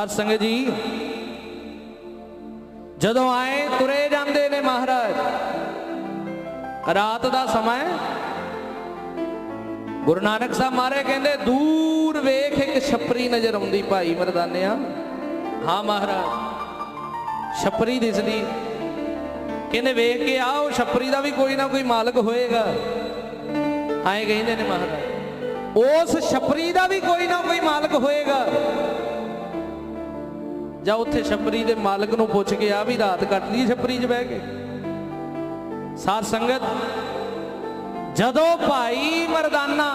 ਸਾਧ ਸੰਗਤ ਜੀ। ਜਦੋਂ ਆਏ, ਤੁਰੇ ਜਾਂਦੇ ਨੇ ਮਹਾਰਾਜ। ਰਾਤ ਦਾ ਸਮਾਂ ਗੁਰੂ ਨਾਨਕ ਸਾਹਿਬ ਮਹਾਰਾਜ ਕਹਿੰਦੇ, ਦੂਰ ਵੇਖ ਇੱਕ ਛਪਰੀ ਨਜ਼ਰ ਆਉਂਦੀ ਭਾਈ ਮਰਦਾਨਿਆ। ਹਾਂ ਮਹਾਰਾਜ, ਛਪਰੀ ਦਿਸਦੀ। ਕਹਿੰਦੇ, ਵੇਖ ਕੇ ਆਓ, ਛਪਰੀ ਦਾ ਵੀ ਕੋਈ ਨਾ ਕੋਈ ਮਾਲਕ ਹੋਏਗਾ। ਆਏ ਕਹਿੰਦੇ ਨੇ ਮਹਾਰਾਜ। ਉਸ ਛਪਰੀ ਦਾ ਵੀ ਕੋਈ ਨਾ ਕੋਈ ਮਾਲਕ ਹੋਏਗਾ। ਜਾਂ ਉੱਥੇ ਛੱਪਰੀ ਦੇ ਮਾਲਕ ਨੂੰ ਪੁੱਛ ਕੇ ਆ ਵੀ ਰਾਤ ਕੱਟ ਲਈ ਛਪਰੀ 'ਚ ਬਹਿ ਕੇ? ਸਾਧ ਸੰਗਤ, ਜਦੋਂ ਭਾਈ ਮਰਦਾਨਾ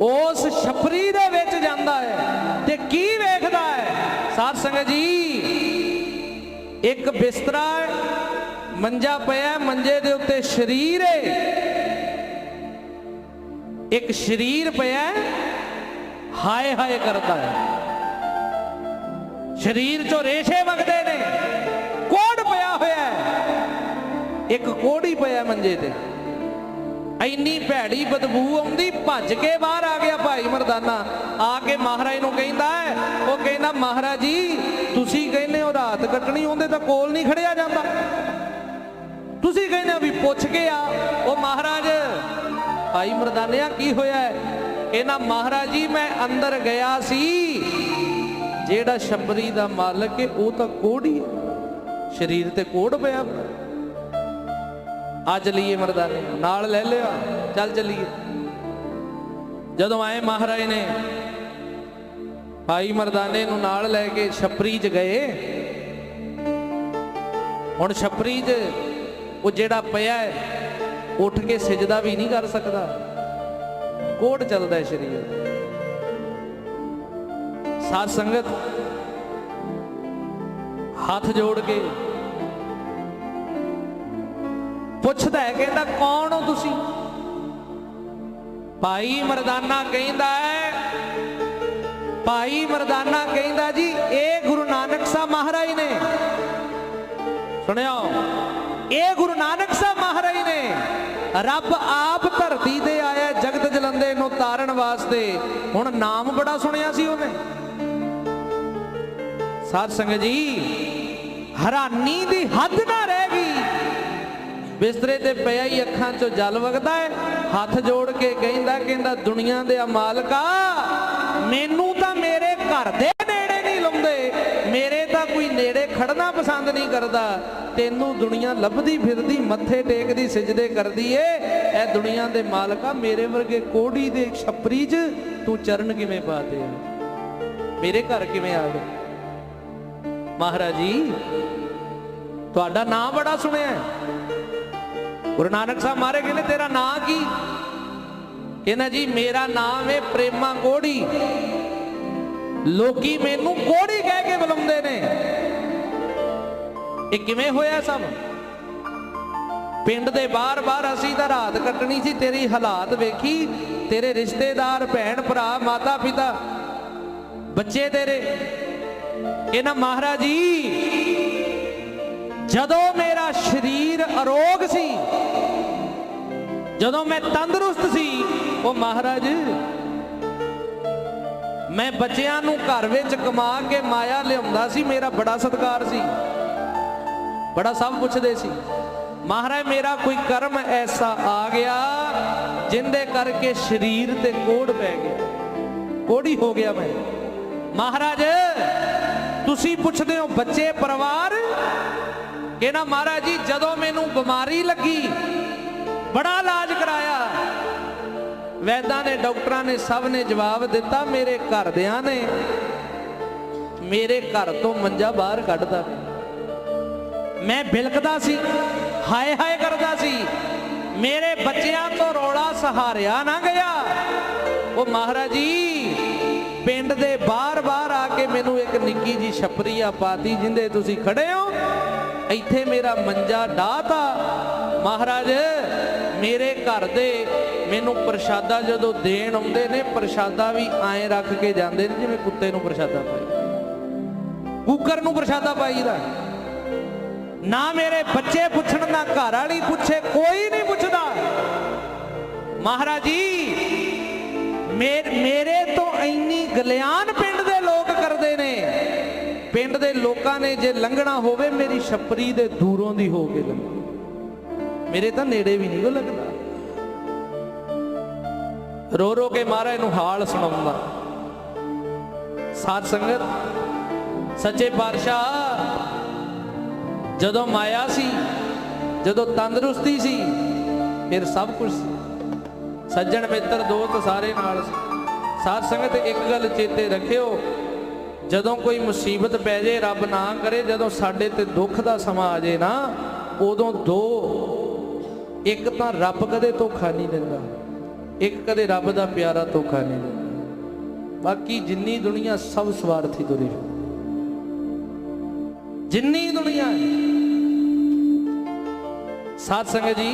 ਉਸ ਛਪਰੀ ਦੇ ਵਿੱਚ ਜਾਂਦਾ ਹੈ ਤੇ ਕੀ ਵੇਖਦਾ ਹੈ? ਸਾਧ ਸੰਗਤ ਜੀ, ਇੱਕ ਬਿਸਤਰਾ ਮੰਜਾ ਪਿਆ, ਮੰਜੇ ਦੇ ਉੱਤੇ ਸਰੀਰ ਹੈ। ਇੱਕ ਸਰੀਰ ਪਿਆ ਹਾਏ ਹਾਏ ਕਰਦਾ ਹੈ। ਸਰੀਰ ਚੋਂ ਰੇਸ਼ੇ ਵਗਦੇ ਨੇ। ਕੋੜ ਪਿਆ ਹੋਇਆ ਹੈ। ਇੱਕ ਕੋੜੀ ਪਿਆ ਮੰਜੇ ਤੇ। ਇੰਨੀ ਭੈੜੀ ਬਦਬੂ ਆਉਂਦੀ, ਭੱਜ ਕੇ ਬਾਹਰ ਆ ਗਿਆ ਭਾਈ ਮਰਦਾਨਾ। ਆ ਕੇ ਮਹਾਰਾਜ ਨੂੰ ਕਹਿੰਦਾ ਉਹ ਕਹਿੰਦਾ, ਮਹਾਰਾਜ ਜੀ, ਤੁਸੀਂ ਕਹਿੰਦੇ ਹੋ ਰਾਤ ਕੱਟਣੀ, ਉਹਦੇ ਤਾਂ ਕੋਲ ਨਹੀਂ ਖੜਿਆ ਜਾਂਦਾ। ਤੁਸੀਂ ਕਹਿੰਦੇ ਹੋ ਵੀ ਪੁੱਛ ਕੇ ਆ। ਉਹ ਮਹਾਰਾਜ, ਭਾਈ ਮਰਦਾਨਿਆ, ਕੀ ਹੋਇਆ ਹੈ? ਕਹਿੰਦਾ, ਮਹਾਰਾਜ ਜੀ, ਮੈਂ ਅੰਦਰ ਗਿਆ ਸੀ ਜਿਹੜਾ ਛਪਰੀ ਦਾ ਮਾਲਕ ਹੈ ਉਹ ਤਾਂ ਕੋੜੀ ਹੈ ਸਰੀਰ ਤੇ ਕੋੜ ਪਿਆ। ਅੱਜ ਲਈਏ ਮਰਦਾਨੇ, ਨਾਲ ਲੈ ਲਿਆ, ਚੱਲ ਚੱਲੀਏ। ਜਦੋਂ ਆਏ ਮਹਾਰਾਜ ਨੇ, ਭਾਈ ਮਰਦਾਨੇ ਨੂੰ ਨਾਲ ਲੈ ਕੇ ਛਪਰੀ 'ਚ ਗਏ। ਹੁਣ ਛਪਰੀ 'ਚ ਉਹ ਜਿਹੜਾ ਪਿਆ ਹੈ ਉੱਠ ਕੇ ਸਜਦਾ ਵੀ ਨਹੀਂ ਕਰ ਸਕਦਾ। ਕੋਟ ਚੱਲਦਾ ਹੈ ਸਰੀਰ। ਸਾਧ ਸੰਗਤ, ਹੱਥ ਜੋੜ ਕੇ ਪੁੱਛਦਾ ਹੈ, ਕਹਿੰਦਾ, ਕੌਣ ਹੋ ਤੁਸੀਂ? ਭਾਈ ਮਰਦਾਨਾ ਕਹਿੰਦਾ ਹੈ, ਭਾਈ ਮਰਦਾਨਾ ਕਹਿੰਦਾ ਜੀ, ਇਹ ਗੁਰੂ ਨਾਨਕ ਸਾਹਿਬ ਮਹਾਰਾਜ ਨੇ। ਸੁਣਿਓ, ਇਹ ਗੁਰੂ ਨਾਨਕ ਸਾਹਿਬ ਮਹਾਰਾਜ ਨੇ। ਰੱਬ ਆਪ ਧਰਤੀ ਤੇ ਆਇਆ, ਜਗਤ ਜਲੰਦੇ ਨੂੰ ਤਾਰਨ ਵਾਸਤੇ। ਹੁਣ ਨਾਮ ਬੜਾ ਸੁਣਿਆ ਸੀ ਉਹਨੇ। ਸਾਧ ਸੰਗਤ ਜੀ, ਹੈਰਾਨੀ ਦੀ ਹੱਦ ਨਾ ਰਹਿ ਗਈ। ਬਿਸਤਰੇ ਤੇ ਪਿਆ ਹੀ ਅੱਖਾਂ 'ਚੋਂ ਜਲ ਵਗਦਾ ਹੈ ਹੱਥ ਜੋੜ ਕੇ ਕਹਿੰਦਾ ਕਹਿੰਦਾ, ਦੁਨੀਆ ਦੇ ਆ ਮਾਲਕਾ ਮੈਨੂੰ ਤਾਂ ਮੇਰੇ ਘਰ ਦੇ ਨੇੜੇ ਨਹੀਂ ਲਾਉਂਦੇ। ਮੇਰੇ ਤਾਂ ਕੋਈ ਨੇੜੇ ਖੜਨਾ ਪਸੰਦ ਨਹੀਂ ਕਰਦਾ। ਤੈਨੂੰ ਦੁਨੀਆ ਲੱਭਦੀ ਫਿਰਦੀ, ਮੱਥੇ ਟੇਕਦੀ, ਸਜਦੇ ਕਰਦੀ ਏ। ਇਹ ਦੁਨੀਆ ਦੇ ਮਾਲਕਾ ਮੇਰੇ ਵਰਗੇ ਕੋੜੀ ਦੇ ਛਪਰੀ 'ਚ ਤੂੰ ਚਰਨ ਕਿਵੇਂ ਪਾਤੇ ਆ? ਮੇਰੇ ਘਰ ਕਿਵੇਂ ਆ ਗਏ? ਮਹਾਰਾਜ ਜੀ ਤੁਹਾਡਾ ਨਾਂ ਬੜਾ ਸੁਣਿਆ ਹੈ। ਗੁਰੂ ਨਾਨਕ ਸਾਹਿਬ ਮਾਰੇ ਕਹਿੰਦੇ, ਤੇਰਾ ਨਾਂ ਕੀ? ਕਹਿੰਦਾ ਜੀ, ਮੇਰਾ ਨਾਮ ਹੈ ਪ੍ਰੇਮਾ ਕੋੜੀ ਲੋਕੀ ਮੈਨੂੰ ਕੋੜੀ ਕਹਿ ਕੇ ਬੁਲਾਉਂਦੇ ਨੇ। ਇਹ ਕਿਵੇਂ ਹੋਇਆ ਸਭ? ਪਿੰਡ ਦੇ ਬਾਹਰ-ਬਾਹਰ ਅਸੀਂ ਤਾਂ ਰਾਤ ਕੱਟਣੀ ਸੀ, ਤੇਰੀ ਹਾਲਾਤ ਵੇਖੀ। ਤੇਰੇ ਰਿਸ਼ਤੇਦਾਰ ਭੈਣ ਭਰਾ ਮਾਤਾ ਪਿਤਾ ਬੱਚੇ ਤੇਰੇ। ਇਹਨਾਂ ਮਹਾਰਾਜ ਜੀ, ਜਦੋਂ ਮੇਰਾ ਸਰੀਰ ਅਰੋਗ ਸੀ, ਜਦੋਂ ਮੈਂ ਤੰਦਰੁਸਤ ਸੀ, ਉਹ ਮਹਾਰਾਜ, ਮੈਂ ਬੱਚਿਆਂ ਨੂੰ ਘਰ ਵਿੱਚ ਕਮਾ ਕੇ ਮਾਇਆ ਲਿਆਉਂਦਾ ਸੀ, ਮੇਰਾ ਬੜਾ ਸਤਿਕਾਰ ਸੀ। ਬੜਾ ਸਭ ਪੁੱਛਦੇ ਸੀ, ਮਹਾਰਾਜ ਮੇਰਾ ਕੋਈ ਕਰਮ ਐਸਾ ਆ ਗਿਆ, ਜਿੰਦੇ ਕਰਕੇ ਸਰੀਰ ਤੇ ਕੋੜ ਪੈ ਗਿਆ। ਕੋੜੀ ਹੋ ਗਿਆ ਮੈਂ। ਮਹਾਰਾਜ ਤੁਸੀਂ ਪੁੱਛਦੇ ਹੋ, ਬੱਚੇ, ਪਰਿਵਾਰ? ਕਹਿੰਦਾ ਮਹਾਰਾਜ ਜੀ, ਜਦੋਂ ਮੈਨੂੰ ਬਿਮਾਰੀ ਲੱਗੀ, ਬੜਾ ਇਲਾਜ ਕਰਾਇਆ। ਵੈਦਾਂ ਨੇ ਡਾਕਟਰਾਂ ਨੇ ਸਭ ਨੇ ਜਵਾਬ ਦਿੱਤਾ, ਮੇਰੇ ਘਰਦਿਆਂ ਨੇ। ਮੇਰੇ ਘਰ ਤੋਂ ਮੰਜਾ ਬਾਹਰ ਕੱਢਦਾ ਮੈਂ ਬਿਲਕਦਾ ਸੀ, ਹਾਏ ਹਾਏ ਕਰਦਾ ਸੀ, ਮੇਰੇ ਬੱਚਿਆਂ ਤੋਂ ਰੋਲਾ ਸਹਾਰਿਆ ਨਾ ਗਿਆ। ਉਹ ਮਹਾਰਾਜ ਜੀ ਪਿੰਡ ਦੇ ਬਾਹਰ-ਬਾਹਰ ਆ ਕੇ ਮੈਨੂੰ ਇੱਕ ਨਿੱਕੀ ਜੀ ਛਪਰੀਆ ਪਾਤੀ, ਜਿੰਦੇ ਤੁਸੀਂ ਖੜੇ ਹੋ। ਇੱਥੇ ਮੇਰਾ ਮੰਜਾ ਡਾਤਾ ਮਹਾਰਾਜ, ਮੇਰੇ ਘਰ ਦੇ ਮੈਨੂੰ ਪ੍ਰਸ਼ਾਦਾ ਜਦੋਂ ਦੇਣ ਆਉਂਦੇ ਨੇ, ਪ੍ਰਸ਼ਾਦਾ ਵੀ ਐਂ ਰੱਖ ਕੇ ਜਾਂਦੇ ਨੇ ਜਿਵੇਂ ਕੁੱਤੇ ਨੂੰ ਪ੍ਰਸ਼ਾਦਾ ਪਾਈ। ਕੁੱਕਰ ਨੂੰ ਪ੍ਰਸ਼ਾਦਾ ਪਾਈਦਾ। ਨਾ ਮੇਰੇ ਬੱਚੇ ਪੁੱਛਣ, ਨਾ ਘਰ ਵਾਲੀ ਪੁੱਛੇ, ਕੋਈ ਨਹੀਂ ਪੁੱਛਦਾ। ਮਹਾਰਾਜ ਜੀ ਮੇਰੇ ਇੰਨੀ ਗਲਿਆਨ ਪਿੰਡ ਦੇ ਲੋਕ ਕਰਦੇ ਨੇ। ਪਿੰਡ ਦੇ ਲੋਕਾਂ ਨੇ ਜੇ ਲੰਘਣਾ ਹੋਵੇ, ਮੇਰੀ ਛੱਪਰੀ ਦੇ ਦੂਰੋਂ ਦੀ ਹੋ ਕੇ ਲੰਘ। ਮੇਰੇ ਤਾਂ ਨੇੜੇ ਵੀ ਨਹੀਂ ਕੋ ਲੱਗਦਾ ਰੋ ਰੋ ਕੇ ਮਹਾਰਾਜ ਨੂੰ ਹਾਲ ਸੁਣਾਉਂਦਾ। ਸਾਧ ਸੰਗਤ, ਸੱਚੇ ਪਾਤਸ਼ਾਹ, ਜਦੋਂ ਮਾਇਆ ਸੀ, ਜਦੋਂ ਤੰਦਰੁਸਤੀ ਸੀ, ਫਿਰ ਸਭ ਕੁਝ ਸੀ। ਸੱਜਣ ਮਿੱਤਰ ਦੋਸਤ ਸਾਰੇ ਨਾਲ ਸੀ। ਸਾਧ ਸੰਗਤ, ਇੱਕ ਗੱਲ ਚੇਤੇ ਰੱਖਿਓ, ਜਦੋਂ ਕੋਈ ਮੁਸੀਬਤ ਪੈ ਜੇ, ਰੱਬ ਨਾ ਕਰੇ, ਜਦੋਂ ਸਾਡੇ ਤੇ ਦੁੱਖ ਦਾ ਸਮਾਂ ਆ ਜੇ ਨਾ, ਉਦੋਂ ਦੋ, ਇੱਕ ਤਾਂ ਰੱਬ ਕਦੇ ਧੋਖਾ ਨਹੀਂ ਦਿੰਦਾ, ਇੱਕ ਕਦੇ ਰੱਬ ਦਾ ਪਿਆਰਾ ਧੋਖਾ ਨਹੀਂ ਦਿੰਦਾ। ਬਾਕੀ ਜਿੰਨੀ ਦੁਨੀਆ ਸਭ ਸਵਾਰਥੀ ਤੁਰੀ ਜਿੰਨੀ ਦੁਨੀਆ ਹੈ। ਸਾਧ ਸੰਗਤ ਜੀ,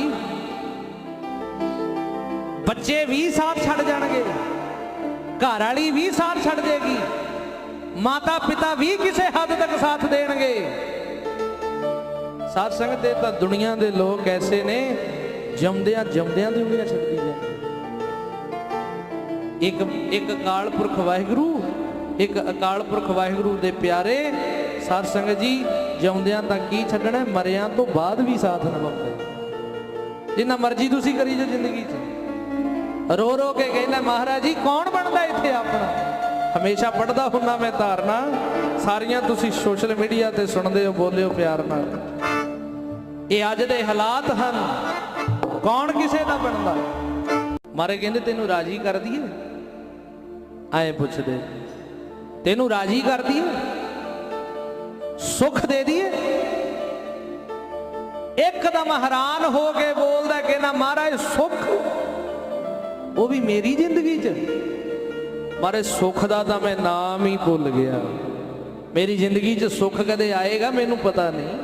ਬੱਚੇ ਵੀ ਸਾਥ ਛੱਡ ਜਾਣਗੇ। ਘਰ ਵਾਲੀ ਵੀ ਸਾਥ ਛੱਡ ਦੇਗੀ। ਮਾਤਾ ਪਿਤਾ ਵੀ ਕਿਸੇ ਹੱਦ ਤੱਕ ਸਾਥ ਦੇਣਗੇ। ਸਾਧ ਸੰਗਤ ਇਹ ਤਾਂ ਦੁਨੀਆ ਦੇ ਲੋਕ ਐਸੇ ਨੇ, ਜੰਮਦਿਆਂ ਜੰਮਦਿਆਂ ਦੀ ਉਂਗਲੀਆਂ ਛੱਡਦੀ ਜਾਂਦੇ ਇੱਕ ਇੱਕ ਅਕਾਲ ਪੁਰਖ ਵਾਹਿਗੁਰੂ, ਇੱਕ ਅਕਾਲ ਪੁਰਖ ਵਾਹਿਗੁਰੂ ਦੇ ਪਿਆਰੇ, ਸਾਧ ਸੰਗਤ ਜੀ ਜਿਉਂਦਿਆਂ ਤਾਂ ਕੀ ਛੱਡਣਾ, ਮਰਿਆਂ ਤੋਂ ਬਾਅਦ ਵੀ ਸਾਥ ਨਿਭਾਉਂਦੇ। ਜਿੰਨਾ ਮਰਜ਼ੀ ਤੁਸੀਂ ਕਰੀ ਜੋ ਜ਼ਿੰਦਗੀ 'ਚ। ਰੋ ਰੋ ਕੇ ਕਹਿੰਦਾ, ਮਹਾਰਾਜ ਜੀ, ਕੌਣ ਬਣਦਾ ਇੱਥੇ ਆਪਣਾ? ਹਮੇਸ਼ਾ ਪੜਦਾ ਹੁੰਨਾ ਮੈਂ ਧਾਰਨਾ। ਸਾਰੀਆਂ ਤੁਸੀਂ ਸੋਸ਼ਲ ਮੀਡੀਆ ਤੇ ਸੁਣਦੇ ਹੋ, ਬੋਲਿਓ ਪਿਆਰ ਨਾਲ। ਇਹ ਅੱਜ ਦੇ ਹਾਲਾਤ ਹਨ। ਕੌਣ ਕਿਸੇ ਦਾ ਬਣਦਾ? ਮਾਰੇ ਕਹਿੰਦੇ, ਤੈਨੂੰ ਰਾਜੀ ਕਰ ਦਈਏ? ਆਏ ਪੁੱਛਦੇ। ਤੈਨੂੰ ਰਾਜੀ ਕਰ ਦਈਏ? ਸੁੱਖ ਦੇ ਦਈਏ? ਇੱਕਦਮ ਹੈਰਾਨ ਹੋ ਕੇ ਬੋਲਦਾ, ਕਹਿੰਦਾ, ਮਹਾਰਾਜ, ਸੁੱਖ ਉਹ ਵੀ ਮੇਰੀ ਜ਼ਿੰਦਗੀ 'ਚ। ਮਾਰੇ ਸੁੱਖ ਦਾ ਤਾਂ ਮੈਂ ਨਾਮ ਹੀ ਭੁੱਲ ਗਿਆ। ਮੇਰੀ ਜ਼ਿੰਦਗੀ 'ਚ ਸੁੱਖ ਕਦੇ ਆਏਗਾ ਮੈਨੂੰ ਪਤਾ ਨਹੀਂ।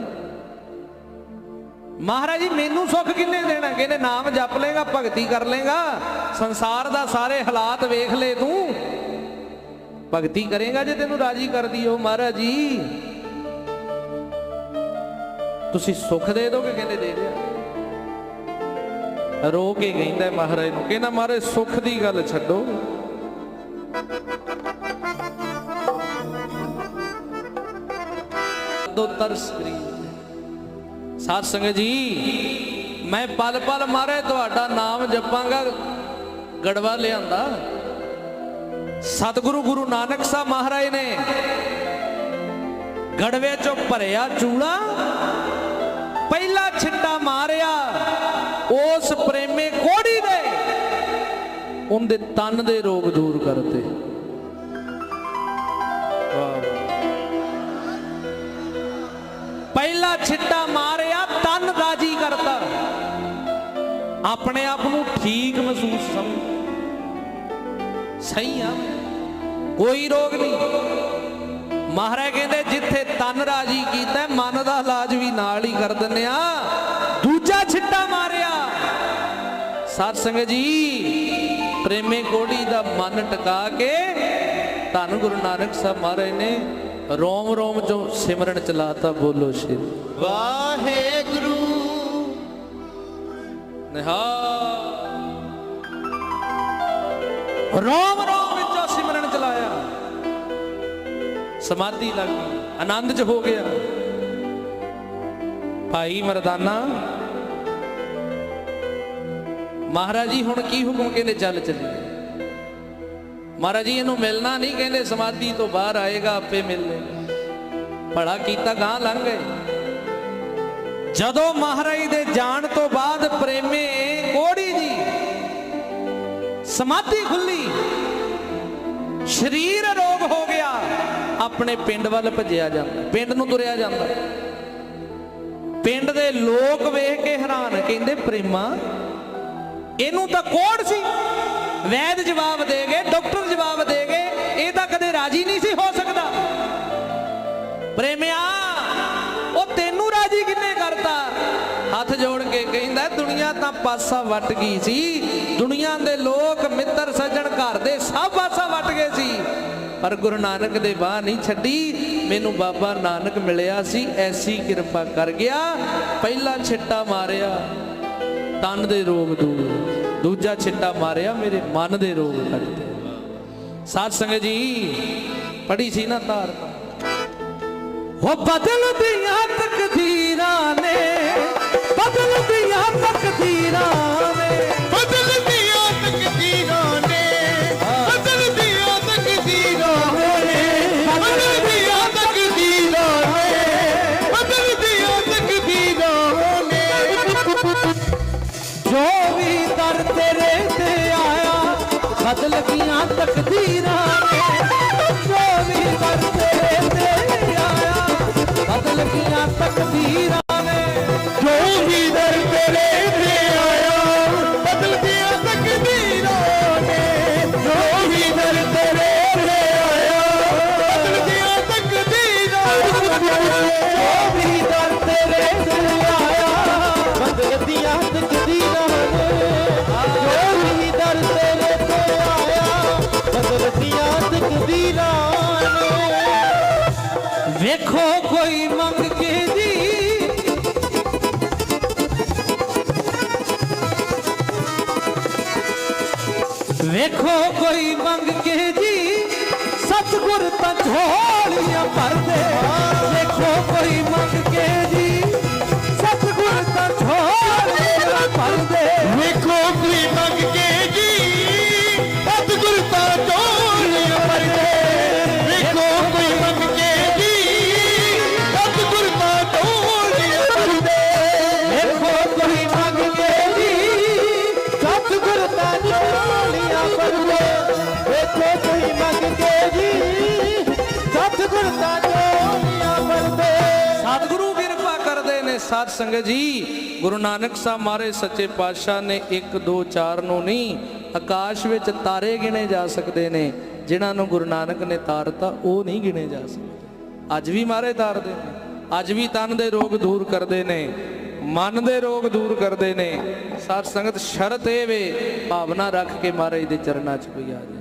ਮਹਾਰਾਜ ਜੀ, ਮੈਨੂੰ ਸੁੱਖ ਕਿੰਨੇ ਦੇਣਾ? ਕਹਿੰਦੇ ਨਾਮ ਜਪ ਲੇਗਾ ਭਗਤੀ ਕਰ ਲੇਗਾ ਸੰਸਾਰ ਦਾ ਸਾਰੇ ਹਾਲਾਤ ਵੇਖ ਲੈ ਤੂੰ। ਭਗਤੀ ਕਰੇਗਾ ਜੇ ਤੈਨੂੰ ਰਾਜੀ ਕਰਦੀ ਹੋ ਮਹਾਰਾਜ ਜੀ, ਤੁਸੀਂ ਸੁੱਖ ਦੇ ਦੋਗੇ? ਕਹਿੰਦੇ ਦੇ ਦਿਆ ਰੋ ਕੇ ਕਹਿੰਦਾ ਮਹਾਰਾਜ ਨੂੰ। ਕਹਿੰਦਾ, ਮਹਾਰਾਜ, ਸੁੱਖ ਦੀ ਗੱਲ ਛੱਡੋ। ਦੋ ਤਰਸ ਕਰੀ ਸਾਧ ਸੰਗਤ ਜੀ, ਮੈਂ ਪਲ ਪਲ ਮਾਰੇ ਤੁਹਾਡਾ ਨਾਮ ਜਪਾਂਗਾ, ਗੜਵਾ ਲਿਆਂਦਾ। ਸਤਿਗੁਰੂ ਗੁਰੂ ਨਾਨਕ ਸਾਹਿਬ ਮਹਾਰਾਜ ਨੇ ਗੜਵੇ ਚੋਂ ਭਰਿਆ ਚੂੜਾ ਪਹਿਲਾ ਛਿੱਟਾ ਮਾਰਿਆ। ਉਸ ਪ੍ਰੇਮੇ ਕੋੜੀ ਦੇ ਉਹਦੇ ਤਨ ਦੇ ਰੋਗ ਦੂਰ ਕਰਤੇ। ਵਾਹ ਵਾਹ ਪਹਿਲਾ ਛਿੱਟਾ ਮਾਰਿਆ, ਤਨ ਰਾਜੀ ਕਰਤਾ। ਆਪਣੇ ਆਪ ਨੂੰ ਠੀਕ ਮਹਿਸੂਸ ਸਮਝ ਸਹੀ ਆ। ਕੋਈ ਰੋਗ ਨਹੀਂ। ਮਹਾਰਾਜ ਕਹਿੰਦੇ, ਜਿੱਥੇ ਤਨ ਰਾਜੀ ਕੀਤਾ, ਮਨ ਦਾ ਇਲਾਜ ਵੀ ਨਾਲ ਹੀ ਕਰ ਦਿੰਨੇ ਆ। ਸਾਧ ਸੰਗਤ ਜੀ ਪ੍ਰੇਮੇ ਕੋੜੀ ਦਾ ਮਨ ਟਿਕਾ ਕੇ ਧੰਨ ਗੁਰੂ ਨਾਨਕ ਸਾਹਿਬ ਮਹਾਰਾਜ ਨੇ ਰੋਮ ਰੋਮ ਚੋਂ ਸਿਮਰਨ ਚਲਾਤਾ ਬੋਲੋ ਸ਼ੇਰ। ਵਾਹਿਗੁਰੂ। ਨਿਹਾਲ। ਰੋਮ ਰੋਮ ਵਿੱਚੋਂ ਸਿਮਰਨ ਚਲਾਇਆ। ਸਮਾਧੀ ਲੱਗ ਗਈ। ਆਨੰਦ ਚ ਹੋ ਗਿਆ। ਭਾਈ ਮਰਦਾਨਾ ਮਹਾਰਾਜ ਜੀ, ਹੁਣ ਕੀ ਹੁਕਮ ਕਹਿੰਦੇ ਚੱਲ ਚੱਲੀਏ ਮਹਾਰਾਜ ਜੀ, ਇਹਨੂੰ ਮਿਲਣਾ ਨਹੀਂ ਕਹਿੰਦੇ, ਸਮਾਧੀ ਤੋਂ ਬਾਹਰ ਆਏਗਾ, ਆਪੇ ਮਿਲ ਲੇਗਾ ਭਲਾ ਕੀਤਾ ਗਾਂ ਲੰਘ ਗਏ। ਜਦੋਂ ਮਹਾਰਾਜ ਦੇ ਜਾਣ ਤੋਂ ਬਾਅਦ ਪ੍ਰੇਮੇ ਕੋੜੀ ਜੀ, ਸਮਾਧੀ ਖੁੱਲੀ, ਸਰੀਰ ਰੋਗ ਹੋ ਗਿਆ, ਆਪਣੇ ਪਿੰਡ ਵੱਲ ਭੱਜਿਆ ਜਾਂਦਾ। ਪਿੰਡ ਨੂੰ ਤੁਰਿਆ ਜਾਂਦਾ। ਪਿੰਡ ਦੇ ਲੋਕ ਵੇਖ ਕੇ ਹੈਰਾਨ, ਕਹਿੰਦੇ ਪ੍ਰੇਮਾ ਇਹਨੂੰ ਤਾਂ ਕੋੜ ਸੀ? ਵੈਦ ਜਵਾਬ ਦੇ ਗਏ ਡਾਕਟਰ ਜਵਾਬ ਦੇ ਗਏ ਇਹ ਤਾਂ ਕਦੇ ਰਾਜੀ ਨਹੀਂ ਸੀ ਹੋ ਸਕਦਾ। ਪ੍ਰੇਮਿਆ, ਉਹ ਤੈਨੂੰ ਰਾਜੀ ਕਿੰਨੇ ਕਰਤਾ? ਹੱਥ ਜੋੜ ਕੇ ਕਹਿੰਦਾ, ਦੁਨੀਆ ਤਾਂ ਪਾਸਾ ਵੱਟ ਗਈ ਸੀ। ਦੁਨੀਆ ਦੇ ਲੋਕ ਮਿੱਤਰ ਸੱਜਣ ਘਰ ਦੇ ਸਭ ਪਾਸਾ ਵੱਟ ਗਏ ਸੀ। ਪਰ ਗੁਰੂ ਨਾਨਕ ਦੇ ਬਾਹ ਨਹੀਂ ਛੱਡੀ। ਮੈਨੂੰ ਬਾਬਾ ਨਾਨਕ ਮਿਲਿਆ ਸੀ, ਐਸੀ ਕਿਰਪਾ ਕਰ ਗਿਆ। ਪਹਿਲਾ ਛਿੱਟਾ ਮਾਰਿਆ। ਤਨ ਦੇ ਰੋਗ ਦੂਰ। ਦੂਜਾ ਛਿੱਟਾ ਮਾਰਿਆ ਮੇਰੇ ਮਨ ਦੇ ਰੋਗ ਕੱਢਦੇ ਸਾਧ ਸੰਗਤ ਜੀ ਪੜੀ ਸੀ ਨਾ ਤਾਰ ਤਾਂ ਹੋ ਬਦਲਦੀਆਂ ਤਕਦੀਰਾਂ ਨੇ ਬਦਲਦੀਆਂ ਤਕਦੀਰਾਂ ਨੇ। ਤਕਦੀਰਾਂ ਨੇ ਜੋ ਵੀ ਦਰ ਤੇਰੇ ਤੇ ਆਇਆ ਬਦਲ ਗਈਆਂ ਤਕਦੀਰਾਂ ਨੇ ਜੋ ਵੀ ਦਰ ਤੇਰੇ ਤੇ ਆਇਆ ਬਦਲਦੀਆਂ ਤਕਦੀਰਾਂ ਨੇ ਜੋ ਵੀ ਦਰ ਤੇਰੇ ਤੇ ਆਇਆ ਬਦਲਦੀਆਂ ਤਕਦੀਰਾਂ ਜੋ ਵੀ ਦਰ ਤੇਰੇ ਤੇ ਵੇਖੋ ਕੋਈ ਮੰਗ ਕੇ ਜੀ ਸਤਿਗੁਰ ਤਾਂ ਝੋਲੀਆਂ ਭਰਦੇ। ਸਾਧ ਸੰਗਤ ਜੀ, ਗੁਰੂ ਨਾਨਕ ਸਾਹਿਬ ਮਾਰੇ ਸੱਚੇ ਪਾਤਸ਼ਾਹ ਨੇ 1 2 4 ਨੂੰ ਨਹੀਂ, ਆਕਾਸ਼ ਵਿੱਚ ਤਾਰੇ ਗਿਣੇ ਜਾ ਸਕਦੇ ਨੇ, ਜਿਨ੍ਹਾਂ ਨੂੰ ਗੁਰੂ ਨਾਨਕ ਨੇ ਤਾਰਤਾ, ਉਹ ਨਹੀਂ ਗਿਣੇ ਜਾ ਸਕਦੇ। ਅੱਜ ਵੀ ਮਾਰੇ ਤਾਰਦੇ ਨੇ, ਅੱਜ ਵੀ ਤਨ ਦੇ ਰੋਗ ਦੂਰ ਕਰਦੇ ਨੇ, ਮਨ ਦੇ ਰੋਗ ਦੂਰ ਕਰਦੇ ਨੇ। ਸਾਧ ਸੰਗਤ, ਸ਼ਰਤ ਇਹ ਵੇ, ਭਾਵਨਾ ਰੱਖ ਕੇ ਮਹਾਰਾਜ ਦੇ ਚਰਨਾਂ 'ਚ ਕੋਈ ਆ ਜਾਏ